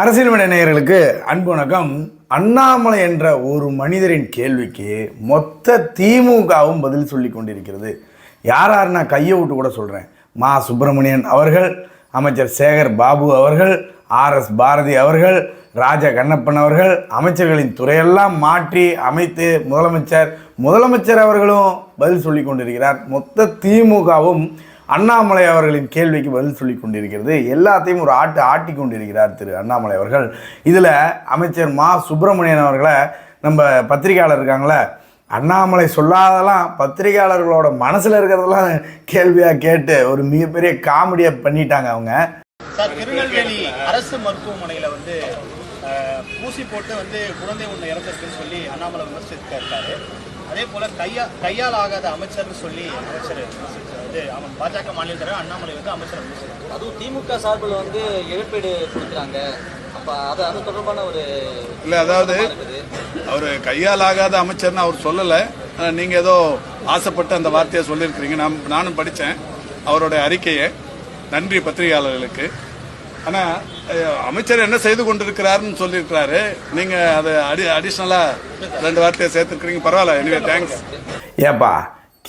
அரசியல் மணி நேயர்களுக்கு அன்பு வணக்கம். அண்ணாமலை என்ற ஒரு மனிதரின் கேள்விக்கு மொத்த திமுகவும் பதில் சொல்லி கொண்டிருக்கிறது. யார் யார் நான் கையை விட்டு கூட சொல்கிறேன் மா. சுப்பிரமணியன் அவர்கள் அமைச்சர் சேகர் பாபு அவர்கள் ஆர்எஸ் பாரதி அவர்கள் ராஜா கண்ணப்பன் அவர்கள் அமைச்சர்களின் துறையெல்லாம் மாற்றி அமைத்து முதலமைச்சர் முதலமைச்சர் அவர்களும் பதில் சொல்லி கொண்டிருக்கிறார். மொத்த திமுகவும் அண்ணாமலை அவர்களின் கேள்விக்கு பதில் சொல்லி கொண்டிருக்கிறது. எல்லாத்தையும் ஒரு ஆட்டு ஆட்டி கொண்டிருக்கிறார் திரு அண்ணாமலை அவர்கள். இதில் அமைச்சர் மா. சுப்பிரமணியன் அவர்களை நம்ம பத்திரிகையாளர் இருக்காங்களே அண்ணாமலை சொல்லாதெல்லாம் பத்திரிகையாளர்களோட மனசில் இருக்கிறதெல்லாம் கேள்வியாக கேட்டு ஒரு மிகப்பெரிய காமெடியாக பண்ணிட்டாங்க அவங்க. சார் திருநெல்வேலி அரசு மருத்துவமனையில் வந்து ஊசி போட்டு வந்து குழந்தை ஒன்று இறந்திருக்குன்னு சொல்லி அண்ணாமலை விமர்சித்திருக்காரு அதே போல கையா கையால் ஆகாத அமைச்சர்னு சொல்லி அமைச்சர். இது அவன் பாஜக மாநில தலைவர் அண்ணாமலை வந்து அமைச்சர் அதுவும் திமுக சார்பில் வந்து இழப்பீடு கொடுக்குறாங்க. அப்ப அது அது தொடர்பான ஒரு இல்ல அதாவது அவர் கையால் ஆகாத அமைச்சர்னு அவர் சொல்லல. ஆனா, நீங்க ஏதோ ஆசைப்பட்டு அந்த வார்த்தையை சொல்லியிருக்கிறீங்க. நான் நானும் படித்தேன் அவருடைய அறிக்கையை. நன்றி பத்திரிகையாளர்களுக்கு. ஆனா அமைச்சர் என்ன செய்து கொண்டிருக்கிறாருன்னு சொல்லியிருக்கிறாரு. நீங்க அதை அடி அடிஷ்னலா ரெண்டு வார்த்தையை சேர்த்துருக்கிறீங்க. பரவாயில்ல. எனவே தேங்க்ஸ் ஏப்பா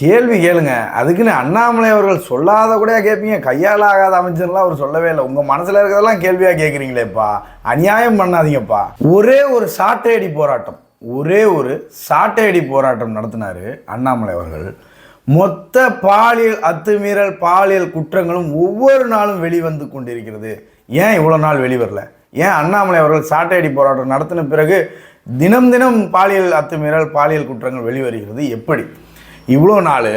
கேள்வி கேளுங்க. அதுக்குன்னு அண்ணாமலை அவர்கள் சொல்லாத கூட கேட்பீங்க கையால் ஆகாத அமைச்சர்லாம் அவர் சொல்லவே இல்லை. உங்கள் மனசில் இருக்கிறதெல்லாம் கேள்வியாக கேட்குறீங்களேப்பா அநியாயம் பண்ணாதீங்கப்பா. ஒரே ஒரு சாட்டையடி போராட்டம் ஒரே ஒரு சாட்டையடி போராட்டம் நடத்தினார் அண்ணாமலை அவர்கள். மொத்த பாலியல் அத்துமீறல் பாலியல் குற்றங்களும் ஒவ்வொரு நாளும் வெளிவந்து கொண்டிருக்கிறது. ஏன் இவ்வளோ நாள் வெளிவரல? ஏன் அண்ணாமலை அவர்கள் சாட்டையடி போராட்டம் நடத்தின பிறகு தினம் தினம் பாலியல் அத்துமீறல் பாலியல் குற்றங்கள் வெளிவருகிறது? எப்படி? இவ்வளோ நாள்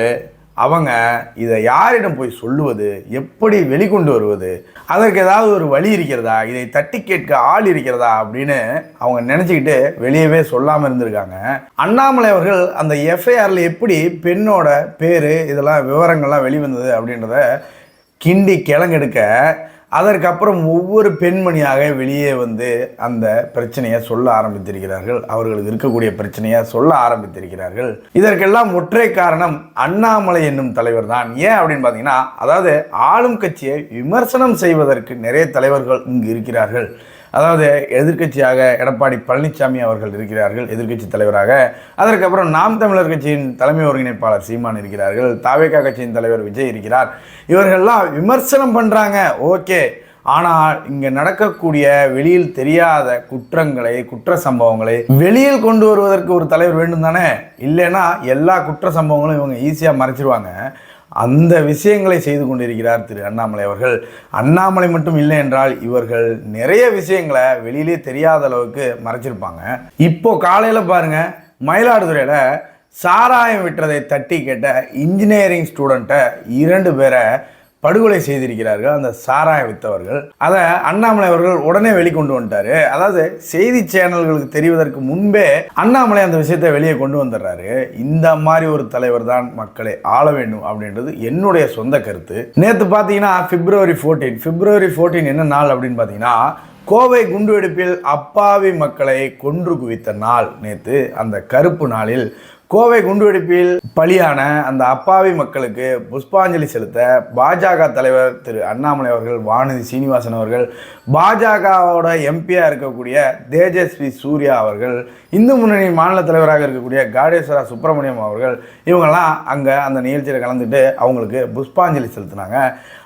அவங்க இதை யாரிடம் போய் சொல்லுவது எப்படி வெளிக்கொண்டு வருவது அதற்கு ஏதாவது ஒரு வழி இருக்கிறதா இதை தட்டி கேட்க ஆள் இருக்கிறதா அப்படின்னு அவங்க நினச்சிக்கிட்டு வெளியவே சொல்லாமல் இருந்திருக்காங்க. அண்ணாமலை அவர்கள் அந்த எஃப்ஐஆரில் எப்படி பெண்ணோட பேர் இதெல்லாம் விவரங்கள்லாம் வெளிவந்தது அப்படின்றத கிண்டி கிழங்கெடுக்க அதற்கப்புறம் ஒவ்வொரு பெண்மணியாக வெளியே வந்து அந்த பிரச்சனையை சொல்ல ஆரம்பித்திருக்கிறார்கள். அவர்களுக்கு இருக்கக்கூடிய பிரச்சனையை சொல்ல ஆரம்பித்திருக்கிறார்கள். இதற்கெல்லாம் ஒற்றை காரணம் அண்ணாமலை என்னும் தலைவர் தான். ஏன் அப்படின்னு பார்த்தீங்கன்னா அதாவது ஆளும் கட்சியை விமர்சனம் செய்வதற்கு நிறைய தலைவர்கள் இங்கு இருக்கிறார்கள். அதாவது எதிர்க்கட்சியாக எடப்பாடி பழனிசாமி அவர்கள் இருக்கிறார்கள் எதிர்க்கட்சி தலைவராக. அதற்கப்புறம் நாம் தமிழர் கட்சியின் தலைமை ஒருங்கிணைப்பாளர் சீமான் இருக்கிறார்கள் தாவேகா கட்சியின் தலைவர் விஜய் இருக்கிறார். இவர்கள்லாம் விமர்சனம் பண்ணுறாங்க ஓகே. ஆனால் இங்கே நடக்கக்கூடிய வெளியில் தெரியாத குற்றங்களை குற்ற சம்பவங்களை வெளியில் கொண்டு வருவதற்கு ஒரு தலைவர் வேண்டும் தானே இல்லைன்னா எல்லா குற்ற சம்பவங்களும் இவங்க ஈஸியாக மறைச்சிருவாங்க. அந்த விஷயங்களை செய்து கொண்டிருக்கிறார் திரு அண்ணாமலை அவர்கள். அண்ணாமலை மட்டும் இல்லை என்றால் இவர்கள் நிறைய விஷயங்களை வெளியிலே தெரியாத அளவுக்கு மறைச்சிருப்பாங்க. இப்போ காலையில் பாருங்க மயிலாடுதுறையில் சாராயம் விட்டுறதை தட்டி கேட்ட இன்ஜினியரிங் ஸ்டூடெண்ட்டை இரண்டு பேரை படுகொலை செய்திருக்கிறார்கள் அந்த சாராய வித்தவர்கள். அதை அண்ணாமலை அவர்கள் உடனே வெளிக்கொண்டு வந்துட்டாரு. அதாவது செய்தி சேனல்களுக்கு தெரிவதற்கு முன்பே அண்ணாமலை அந்த விஷயத்தை வெளியே கொண்டு வந்துடுறாரு. இந்த மாதிரி ஒரு தலைவர் தான் மக்களை ஆள வேண்டும் அப்படின்றது என்னுடைய சொந்த கருத்து. நேற்று பார்த்தீங்கன்னா பிப்ரவரி ஃபோர்டீன் பிப்ரவரி ஃபோர்டீன் என்ன நாள் அப்படின்னு பார்த்தீங்கன்னா கோவை குண்டுவெடிப்பில் அப்பாவி மக்களை கொன்று குவித்த நாள் நேற்று அந்த கருப்பு நாளில் கோவை குண்டுவெடிப்பில் பலியான அந்த அப்பாவி மக்களுக்கு புஷ்பாஞ்சலி செலுத்த பாஜக தலைவர் திரு அண்ணாமலை அவர்கள் வானதி சீனிவாசன் அவர்கள் பாஜகவோட எம்பியாக இருக்கக்கூடிய தேஜஸ்வி சூர்யா அவர்கள் இந்து முன்னணி மாநில தலைவராக இருக்கக்கூடிய காடேஸ்வரா சுப்பிரமணியம் அவர்கள் இவங்கெல்லாம் அங்கே அந்த நிகழ்ச்சியில் கலந்துட்டு அவங்களுக்கு புஷ்பாஞ்சலி செலுத்தினாங்க.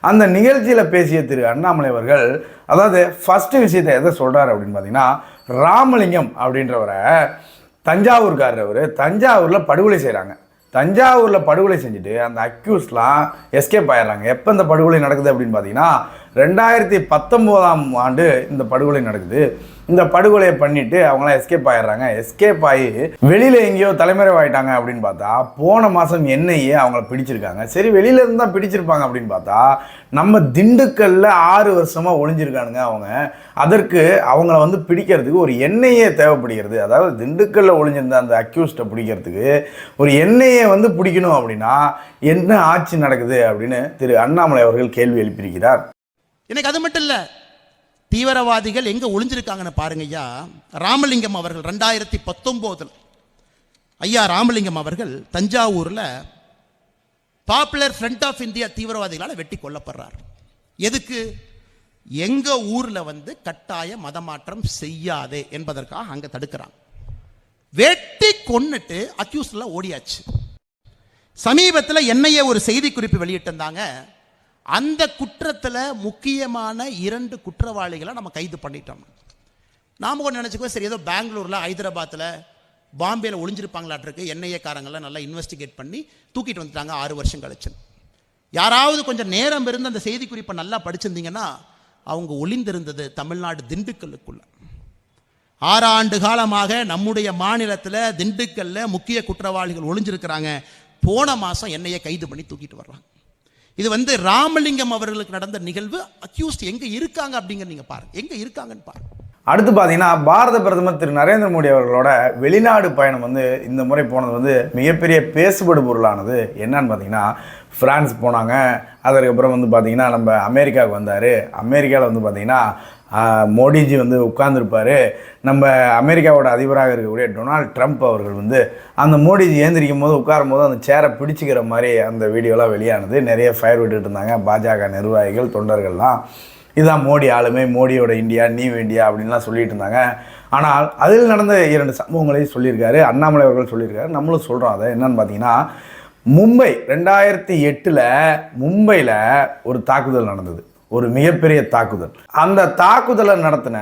அந்த நிகழ்ச்சியில் பேசிய திரு அண்ணாமலை அவர்கள் அதாவது ஃபஸ்ட்டு விஷயத்தை எதை சொல்கிறார் அப்படின்னு பார்த்தீங்கன்னா ராமலிங்கம் அப்படின்றவரை தஞ்சாவூர்காரர் அவர் தஞ்சாவூரில் படுகொலை செய்கிறாங்க தஞ்சாவூரில் படுகொலை செஞ்சுட்டு அந்த அக்யூஸ்லாம் எஸ்கேப் ஆயிடுறாங்க எப்போ இந்த படுகொலை நடக்குது அப்படின்னு பார்த்தீங்கன்னா ரெண்டாயிரத்தி பத்தொம்போதாம் ஆண்டு இந்த படுகொலை நடக்குது. இந்த படுகொலையை பண்ணிட்டு அவங்களாம் எஸ்கேப் ஆயிடுறாங்க. எஸ்கேப் ஆகி வெளியில் எங்கேயோ தலைமறைவாயிட்டாங்க அப்படின்னு பார்த்தா போன மாதம் என்ஐஏ அவங்கள பிடிச்சிருக்காங்க. சரி வெளியில இருந்து தான் பிடிச்சிருப்பாங்க அப்படின்னு பார்த்தா நம்ம திண்டுக்கல்ல ஆறு வருஷமாக ஒளிஞ்சிருக்கானுங்க அவங்க. அதற்கு அவங்கள வந்து பிடிக்கிறதுக்கு ஒரு எண்ணெயே தேவைப்படுகிறது. அதாவது திண்டுக்கல்ல ஒளிஞ்சிருந்த அந்த அக்யூஸ்டை பிடிக்கிறதுக்கு ஒரு எண்ணெயை வந்து பிடிக்கணும் அப்படின்னா என்ன ஆட்சி நடக்குது அப்படின்னு திரு அண்ணாமலை அவர்கள் கேள்வி எழுப்பியிருக்கிறார். எனக்கு அது மட்டும் இல்லை. தீவிரவாதிகள் எங்கே ஒளிஞ்சிருக்காங்கன்னு பாருங்க ஐயா ராமலிங்கம் அவர்கள் ரெண்டாயிரத்தி பத்தொம்போதில் ஐயா ராமலிங்கம் அவர்கள் தஞ்சாவூரில் பாப்புலர் ஃப்ரண்ட் ஆஃப் இந்தியா தீவிரவாதிகளால் வெட்டி கொல்லப்படுறார். எதுக்கு? எங்கள் ஊரில் வந்து கட்டாய மதமாற்றம் செய்யாதே என்பதற்காக அங்கே தடுக்கிறாங்க. வெட்டி கொன்னுட்டு அக்யூஸ்டில் ஓடியாச்சு. சமீபத்தில் என்னையே ஒரு செய்தி குறிப்பு வெளியிட்டிருந்தாங்க. அந்த குற்றத்தில் முக்கியமான இரண்டு குற்றவாளிகளை நம்ம கைது பண்ணிட்டோம். நாம் கூட நினச்சிக்கோ சரி ஏதோ பெங்களூரில் ஹைதராபாத்தில் பாம்பேயில் ஒளிஞ்சிருப்பாங்களாட்டிருக்கு. என்ஐஏ நல்லா இன்வெஸ்டிகேட் பண்ணி தூக்கிட்டு வந்துட்டாங்க ஆறு வருஷம் கழிச்சு. யாராவது கொஞ்சம் நேரம் இருந்து அந்த செய்தி குறிப்பை நல்லா படிச்சிருந்தீங்கன்னா அவங்க ஒளிந்திருந்தது தமிழ்நாடு திண்டுக்கல்லுக்குள்ள. ஆறு ஆண்டு காலமாக நம்முடைய மாநிலத்தில் திண்டுக்கல்ல முக்கிய குற்றவாளிகள் ஒளிஞ்சிருக்கிறாங்க. போன மாதம் என்னையை கைது பண்ணி தூக்கிட்டு வர்றாங்க. இது வந்து ராமலிங்கம் அவர்களுக்கு நடந்த நிகழ்வு. அக்யூஸ்ட் எங்கே இருக்காங்க அப்படிங்கிற நீங்கள் பாருங்க. எங்கே இருக்காங்கன்னு பாருங்கள் அடுத்து பார்த்தீங்கன்னா பாரத பிரதமர் திரு நரேந்திர மோடி அவர்களோட வெளிநாடு பயணம் வந்து இந்த முறை போனது வந்து மிகப்பெரிய பேசுபடு பொருளானது என்னன்னு பார்த்தீங்கன்னா ஃப்ரான்ஸ் போனாங்க. அதற்கப்புறம் வந்து பார்த்தீங்கன்னா நம்ம அமெரிக்காவுக்கு வந்தார். அமெரிக்காவில் வந்து பார்த்தீங்கன்னா மோடிஜி வந்து உட்கார்ந்துருப்பார். நம்ம அமெரிக்காவோட அதிபராக இருக்கக்கூடிய டொனால்ட் ட்ரம்ப் அவர்கள் வந்து அந்த மோடிஜி ஏந்திரிக்கும் போது உட்காரும் போது அந்த சேரை பிடிச்சிக்கிற மாதிரி அந்த வீடியோலாம் வெளியானது. நிறைய ஃபயர் விட்டுட்டு இருந்தாங்க. பாஜக நிர்வாகிகள் தொண்டர்கள்லாம். இதுதான் மோடி ஆளுமை மோடியோட இந்தியா நியூ இந்தியா அப்படின்லாம் சொல்லிட்டு இருந்தாங்க. ஆனால் அதில் நடந்த இரண்டு சம்பவங்களையும் சொல்லியிருக்காரு. அண்ணாமலை அவர்கள் சொல்லியிருக்காரு. நம்மளும் சொல்கிறோம் அதை. என்னன்னு பார்த்தீங்கன்னா மும்பை ரெண்டாயிரத்தி எட்டில் மும்பையில் ஒரு தாக்குதல் நடந்தது. ஒரு மிகப்பெரிய தாக்குதல். அந்த தாக்குதலை நடத்தின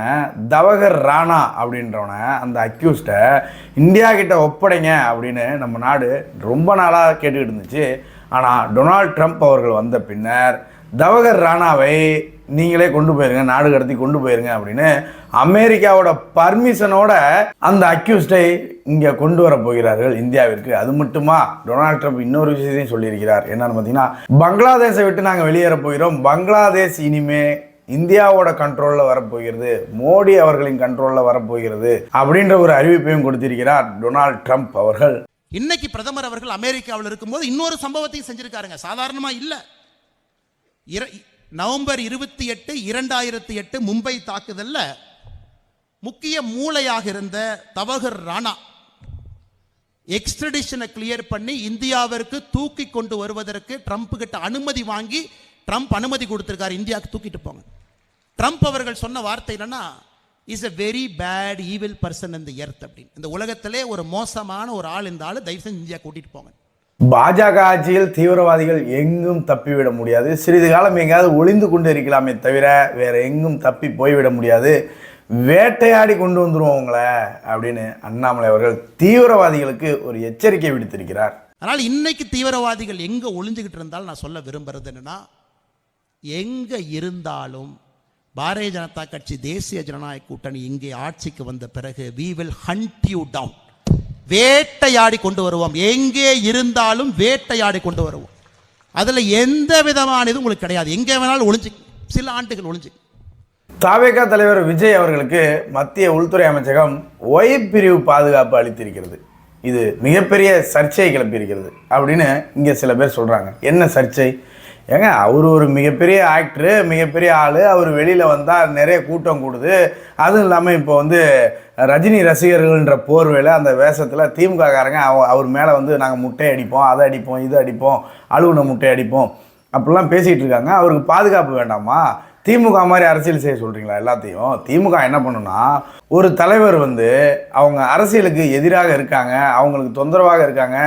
தவகர் ராணா அப்படின்றவனை அந்த அக்யூஸ்டை இந்தியா கிட்ட ஒப்படைங்க அப்படின்னு நம்ம நாடு ரொம்ப நாளாக கேட்டுக்கிட்டு இருந்துச்சு. ஆனால் டொனால்ட் ட்ரம்ப் அவர்கள் வந்த பின்னர் தவகர் ராணாவை நீங்களே கொண்டு போயிருங்க நாடு கடத்தி கொண்டு போயிருங்க அப்படின்னு அமெரிக்காவோட பர்மிஷனோட அந்த அக்யூஸ்டை இங்கே கொண்டு வர போகிறார்கள் இந்தியாவிற்கு. அது மட்டுமா? டொனால்ட் ட்ரம்ப் இன்னொரு விஷயத்தையும் சொல்லியிருக்கிறார். என்னன்னு பார்த்தீங்கன்னா பங்களாதேஷை விட்டு நாங்கள் வெளியேற போகிறோம். பங்களாதேஷ் இனிமே இந்தியாவோட கண்ட்ரோலில் வரப்போகிறது. மோடி அவர்களின் கண்ட்ரோலில் வரப்போகிறது அப்படின்ற ஒரு அறிவிப்பையும் கொடுத்திருக்கிறார் டொனால்ட் ட்ரம்ப் அவர்கள். இன்னைக்கு பிரதமர் அவர்கள் அமெரிக்காவில் இருக்கும்போது இன்னொரு சம்பவத்தையும் செஞ்சிருக்காருங்க. சாதாரணமாக இல்லை. இர- நவம்பர் இருபத்தி எட்டு இரண்டாயிரத்தி எட்டு மும்பை தாக்குதலில் முக்கிய மூளையாக இருந்த தவகர் ராணா எக்ஸ்ட்ரடிஷனை கிளியர் பண்ணி இந்தியாவிற்கு தூக்கி கொண்டு வருவதற்கு ட்ரம்ப் கிட்ட அனுமதி வாங்கி ட்ரம்ப் அனுமதி கொடுத்துருக்காரு. இந்தியாவுக்கு தூக்கிட்டு போங்க. ட்ரம்ப் அவர்கள் சொன்ன வார்த்தை என்னன்னா is a very bad evil person இந்த எர்த் அப்படின்னு. இந்த உலகத்திலே ஒரு மோசமான ஒரு ஆள் இந்த ஆள் தயவு செஞ்சு இந்தியா கூட்டிட்டு போங்க. பாஜக ஆட்சியில் தீவிரவாதிகள் எங்கும் தப்பிவிட முடியாது. சிறிது காலம் எங்கேயாவது ஒளிந்து கொண்டு இருக்கலாமே தவிர வேற எங்கும் தப்பி போய்விட முடியாது. வேட்டையாடி கொண்டு வந்துருவோம் உங்களை அப்படின்னு அண்ணாமலை அவர்கள் தீவிரவாதிகளுக்கு ஒரு எச்சரிக்கை விடுத்திருக்கிறார். அதனால் இன்னைக்கு தீவிரவாதிகள் எங்க ஒளிஞ்சுக்கிட்டு இருந்தாலும் நான் சொல்ல விரும்புறது என்னன்னா எங்க இருந்தாலும் பாரதிய ஜனதா கட்சி தேசிய ஜனநாயக கூட்டணி இங்கே ஆட்சிக்கு வந்த பிறகு we will hunt you down வேட்டையாடி கொண்டு வருவோம். எங்கே இருந்தாலும் வேட்டையாடி கொண்டு வருவோம். அதில் எந்த விதமான இது உங்களுக்கு கிடையாது. எங்கே வேணாலும் ஒளிஞ்சு சில ஆண்டுகள் ஒளிஞ்சு. தாவேகா தலைவர் விஜய் அவர்களுக்கு மத்திய உள்துறை அமைச்சகம் ஒய் பிரிவு பாதுகாப்பு அளித்திருக்கிறது. இது மிகப்பெரிய சர்ச்சையை கிளப்பியிருக்கிறது அப்படின்னு இங்கே சில பேர் சொல்கிறாங்க என்ன சர்ச்சை? ஏங்க அவர் ஒரு மிகப்பெரிய ஆக்டரு மிகப்பெரிய ஆள். அவர் வெளியில் வந்தால் நிறைய கூட்டம் கூடுது. அதுவும் இல்லாமல் இப்போ வந்து ரஜினி ரசிகர்கள்ன்ற போர்வையில் அந்த வேஷத்தில் திமுககாரங்க அவ- அவர் மேலே வந்து நாங்கள் முட்டை அடிப்போம் அதை அடிப்போம் இது அடிப்போம் அழுகுன முட்டை அடிப்போம். அப்படிலாம் பேசிகிட்டு இருக்காங்க. அவருக்கு பாதுகாப்பு வேண்டாமா? திமுக மாதிரி அரசியல் செய்ய சொல்கிறீங்களா எல்லாத்தையும்? திமுக என்ன பண்ணுன்னா ஒரு தலைவர் வந்து அவங்க அரசியலுக்கு எதிராக இருக்காங்க அவங்களுக்கு தொந்தரவாக இருக்காங்க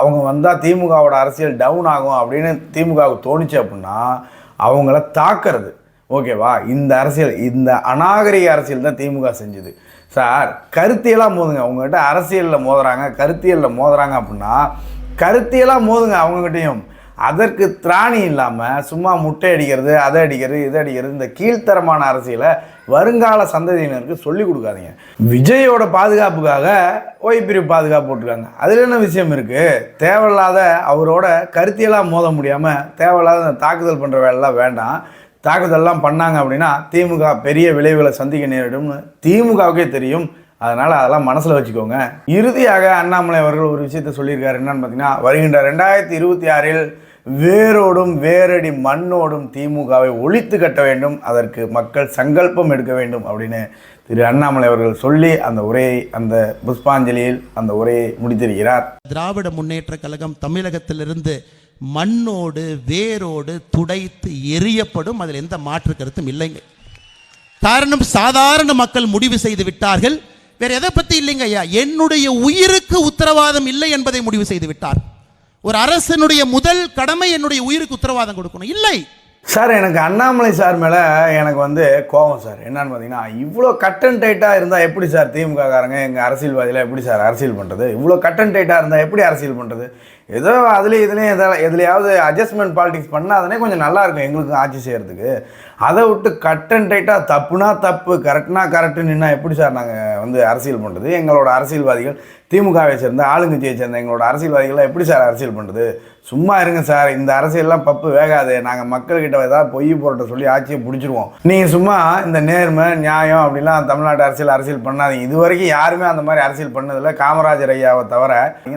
அவங்க வந்தால் திமுகவோட அரசியல் டவுன் ஆகும் அப்படின்னு திமுகவுக்கு தோணுச்சு அப்படின்னா அவங்கள தாக்குறது. ஓகேவா இந்த அரசியல் இந்த அநாகரிக அரசியல் தான் திமுக செஞ்சுது. சார் கருத்தியெல்லாம் மோதுங்க. அவங்ககிட்ட அரசியலில் மோதுறாங்க கருத்தியலில் மோதுறாங்க அப்படின்னா கருத்தியெல்லாம் மோதுங்க அவங்ககிட்டையும். அதற்கு திராணி இல்லாமல் சும்மா முட்டை அடிக்கிறது அதை அடிக்கிறது இதை அடிக்கிறது இந்த கீழ்த்தரமான அரசியலை வருங்கால சந்ததியினருக்கு சொல்லிக் கொடுக்காதீங்க. விஜயோட பாதுகாப்புக்காக ஓய் பிரிவு பாதுகாப்பு போட்டிருக்காங்க. அதில் என்ன விஷயம் இருக்குது தேவையில்லாத அவரோட கருத்தியெல்லாம் மோத முடியாமல் தேவையில்லாத தாக்குதல் பண்ணுற வேலைலாம் வேண்டாம். தாக்குதல்லாம் பண்ணாங்க அப்படின்னா திமுக பெரிய விளைவுகளை சந்திக்க நேரிடும்னு திமுகவுக்கே தெரியும். அதனால் அதெல்லாம் மனசில் வச்சுக்கோங்க. இறுதியாக அண்ணாமலை அவர்கள் ஒரு விஷயத்தை சொல்லியிருக்காரு. என்னன்னு பார்த்தீங்கன்னா வருகின்ற ரெண்டாயிரத்தி இருபத்தி ஆறில் வேரோடும் வேரடி மண்ணோடும் திமுகவை ஒழித்து கட்ட வேண்டும். அதற்கு மக்கள் சங்கல்பம் எடுக்க வேண்டும் அப்படின்னு திரு அண்ணாமலை அவர்கள் சொல்லி அந்த உரையை அந்த புஷ்பாஞ்சலியில் அந்த உரையை முடித்திருக்கிறார். திராவிட முன்னேற்ற கழகம் தமிழகத்திலிருந்து மண்ணோடு வேரோடு துடைத்து எரியப்படும். அதில் எந்த மாற்று கருத்தும் இல்லைங்க. காரணம் சாதாரண மக்கள் முடிவு செய்து விட்டார்கள். வேற எதை பத்தி இல்லைங்க ஐயா? என்னுடைய உயிருக்கு உத்தரவாதம் இல்லை என்பதை முடிவு செய்து விட்டார். ஒரு அரசனுடைய முதல் கடமை என்னுடைய உயிருக்கு உத்தரவாதம் கொடுக்கணும். இல்லை. சார் எனக்கு அண்ணாமலை சார் மேலே எனக்கு வந்து கோபம் சார். என்னன்னு பார்த்தீங்கன்னா இவ்வளோ கட் அண்ட் டைட்டாக இருந்தால் எப்படி சார் திமுக காரங்க எங்கள் அரசியல்வாதியில் எப்படி சார் அரசியல் பண்ணுறது இவ்வளோ கட் அண்ட் டைட்டாக இருந்தால் எப்படி அரசியல் பண்ணுறது ஏதோ அதுலேயும் இதுலேயும் எதாவது எதுலையாவது அட்ஜஸ்ட்மெண்ட் பாலிடிக்ஸ் பண்ணாதானே கொஞ்சம் நல்லா இருக்கும் எங்களுக்கு ஆட்சி செய்கிறதுக்கு அதை விட்டு கட் அண்ட் டைட்டாக தப்புனா தப்பு கரெக்ட்னா கரெக்டுன்னு நின்னா எப்படி சார் நாங்கள் வந்து அரசியல் பண்ணுறது எங்களோட அரசியல்வாதிகள் திமுகவை சேர்ந்த ஆளுங்கட்சியை சேர்ந்த எங்களோட அரசியல்வாதிகள்லாம் எப்படி சார் அரசியல் பண்ணுறது சும்மா இருங்க சார் இந்த அரசியல்லாம் பப்பு வேகாது. நாங்கள் மக்கள்கிட்ட ஏதாவது பொய் போராட்ட சொல்லி ஆட்சியை பிடிச்சிருவோம். நீங்கள் சும்மா இந்த நேர்மை நியாயம் அப்படிலாம் தமிழ்நாட்டு அரசியல் அரசியல் பண்ணாதீங்க. இது வரைக்கும் யாருமே அந்த மாதிரி அரசியல் பண்ணதில்லை. காமராஜர் ஐயாவை தவிர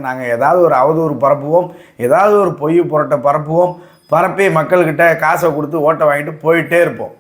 நாங்கள் ஏதாவது ஒரு அவதூறு பரப்புவோம். ஏதாவது ஒரு பொய் புரட்டை பரப்புவோம். பரப்பி மக்கள்கிட்ட காசை கொடுத்து ஓட்டை வாங்கிட்டு போயிட்டே இருப்போம்.